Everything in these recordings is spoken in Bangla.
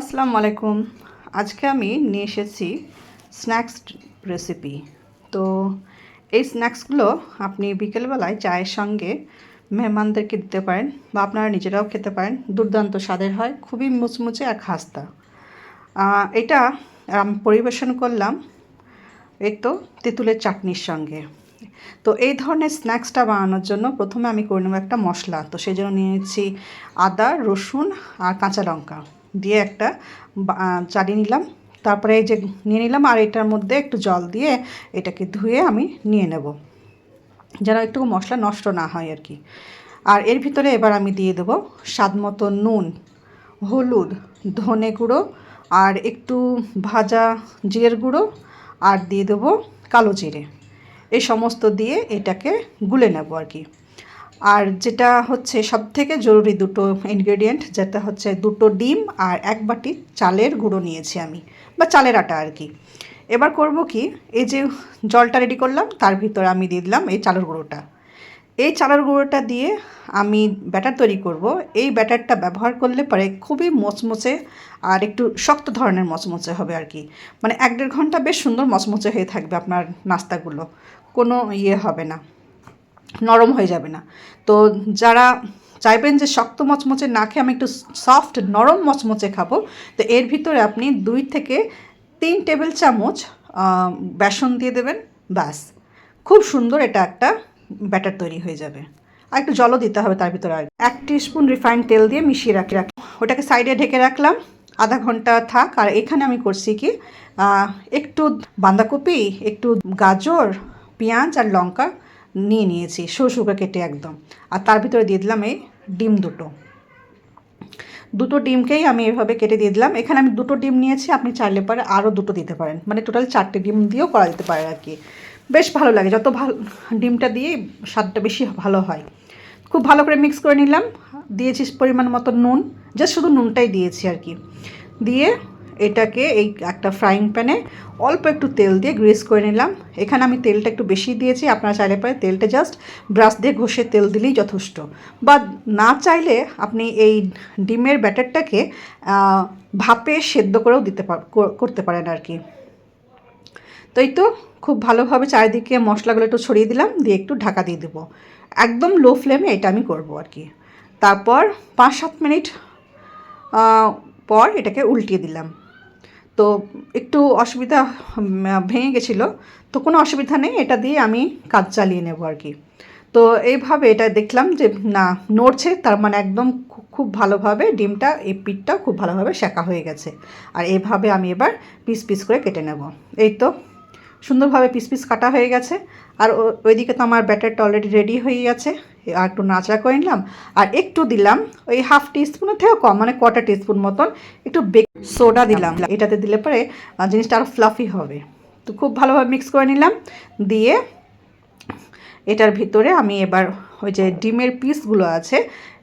আসসালামু আলাইকুম। আজকে আমি নিয়ে এসেছি স্ন্যাক্স রেসিপি। তো এই স্ন্যাক্সগুলো আপনি বিকেলবেলায় চায়ের সঙ্গে মেহমানদেরকে দিতে পারেন বা আপনারা নিজেরাও খেতে পারেন। দুর্দান্ত স্বাদের হয়, খুবই মুচমুচে আর খাস্তা। এটা আমি পরিবেশন করলাম এই তো তেঁতুলের চাটনির সঙ্গে। তো এই ধরনের স্ন্যাক্সটা বানানোর জন্য প্রথমে আমি করে নেব একটা মশলা। তো সেই জন্য নিয়ে নিচ্ছি আদা, রসুন আর কাঁচা লঙ্কা। দিয়ে একটা চালিয়ে নিলাম। তারপরে এই যে নিয়ে নিলাম আর এটার মধ্যে একটু জল দিয়ে এটাকে ধুয়ে আমি নিয়ে নেব। যেন একটু মশলা নষ্ট না হয় আর কি। আর এর ভিতরে এবার আমি দিয়ে দেবো স্বাদ মতো নুন, হলুদ, ধনে গুঁড়ো আর একটু ভাজা জিরের গুঁড়ো আর দিয়ে দেবো কালো জিরে। এই সমস্ত দিয়ে এটাকে গুলে নেব আর কি। আর যেটা হচ্ছে সব থেকে জরুরি দুটো ইনগ্রেডিয়েন্ট যেটা হচ্ছে দুটো ডিম আর এক বাটি চালের গুঁড়ো নিয়েছি আমি, বা চালের আটা আর কি। এবার করব কি, এই যে জলটা রেডি করলাম, তার ভিতরে আমি দিয়ে দিলাম এই চালের গুঁড়োটা। এই চালের গুঁড়োটা দিয়ে আমি ব্যাটার তৈরি করব। এই ব্যাটারটা ব্যবহার করলে পরে খুবই মচমচে আর একটু শক্ত ধরনের মচমচে হবে আর কি। মানে এক দেড় ঘণ্টা বেশ সুন্দর মচমচে হয়ে থাকবে আপনার নাস্তাগুলো, কোনো ইয়ে হবে না। নরম হয়ে যাবে না। তো যারা চাইবেন যে শক্ত মচমচে না খেয়ে আমি একটু সফট নরম মচমচে খাব, তো এর ভিতরে আপনি দুই থেকে তিন টেবিল চামচ বেসন দিয়ে দেবেন, ব্যাস। খুব সুন্দর এটা একটা ব্যাটার তৈরি হয়ে যাবে। আর একটু জলও দিতে হবে তার ভিতরে আর। এক স্পুন রিফাইন্ড তেল দিয়ে মিশিয়ে রাখি রাখি। ওটাকে সাইডে ঢেকে রাখলাম, আধা ঘণ্টা থাক। আর এখানে আমি করছি কি একটু বাঁধাকপি, একটু গাজর, পেঁয়াজ আর লঙ্কা নিয়ে নিয়েছি সরষুকা কেটে একদম। আর তার ভিতরে দিয়ে দিলাম এই ডিম দুটো। দুটো ডিমকেই আমি এভাবে কেটে দিয়ে দিলাম। এখানে আমি দুটো ডিম নিয়েছি, আপনি চাইলে পরে আরও দুটো দিতে পারেন। মানে টোটাল চারটে ডিম দিয়েও করা যেতে পারে আর কি। বেশ ভালো লাগে, যত ভালো ডিমটা দিয়ে স্বাদটা বেশি ভালো হয়। খুব ভালো করে মিক্স করে নিলাম। দিয়েছি পরিমাণ মতো নুন জাস্ট শুধু নুনটাই দিয়েছি আর কি। দিয়ে এটাকে এই একটা ফ্রাইং প্যানে অল্প একটু তেল দিয়ে গ্রিস করে নিলাম। এখানে আমি তেলটা একটু বেশি দিয়েছি, আপনারা চাইলে পরে তেলটা জাস্ট ব্রাশ দিয়ে ঘষে তেল দিলেই যথেষ্ট। বা না চাইলে আপনি এই ডিমের ব্যাটারটাকে ভাপে সেদ্ধ করেও দিতে করতে পারেন আর কি তো এই তো খুব ভালোভাবে চারিদিকে মশলাগুলো একটু ছড়িয়ে দিলাম, দিয়ে একটু ঢাকা দিয়ে দেবো। একদম লো ফ্লেমে এটা আমি করব আর কি তারপর পাঁচ সাত মিনিট পর এটাকে উল্টিয়ে দিলাম। তো একটু অসুবিধা ভেঙে গেছিল। তো কোনো অসুবিধা নেই, এটা দিয়ে আমি কাজ চালিয়ে নেব আর কি। তো এইভাবে এটা দেখলাম যে, না, নড়ছে, তার মানে একদম খুব ভালোভাবে ডিমটা, এই পিঠটা খুব ভালোভাবে শেখা হয়ে গেছে। আর এইভাবে আমি এবার পিস পিস করে কেটে নেব। এই তো, সুন্দরভাবে পিস পিস কাটা হয়ে গেছে। আর ওইদিকে তো আমার ব্যাটারটা অলরেডি রেডি হয়ে গেছে আর একটু নাচড়া করে নিলাম। আর একটু দিলাম, ওই হাফ টিস্পুনের থেকেও কম মানে কোয়ার্টার টিস্পুন মতন, একটু সোডা দিলাম। এটাতে দিলে পরে জিনিসটা আরও ফ্লাফি হবে। তো খুব ভালোভাবে মিক্স করে নিলাম। দিয়ে এটার ভিতরে আমি এবার ওই যে ডিমের পিসগুলো আছে,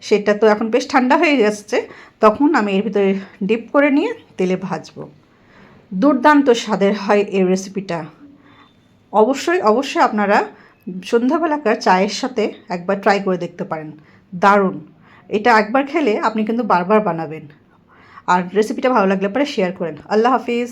সেটা তো এখন বেশ ঠান্ডা হয়ে যাচ্ছে, তখন আমি এর ভিতরে ডিপ করে নিয়ে তেলে ভাজবো। দুর্দান্ত স্বাদের হয় এই রেসিপিটা অবশ্যই অবশ্যই আপনারা সন্ধ্যাবেলাকার চায়ের সাথে একবার ট্রাই করে দেখতে পারেন। দারুণ। এটা একবার খেলে আপনি কিন্তু বারবার বানাবেন। আর রেসিপিটা ভালো লাগলে পরে শেয়ার করেন আল্লাহ হাফিজ।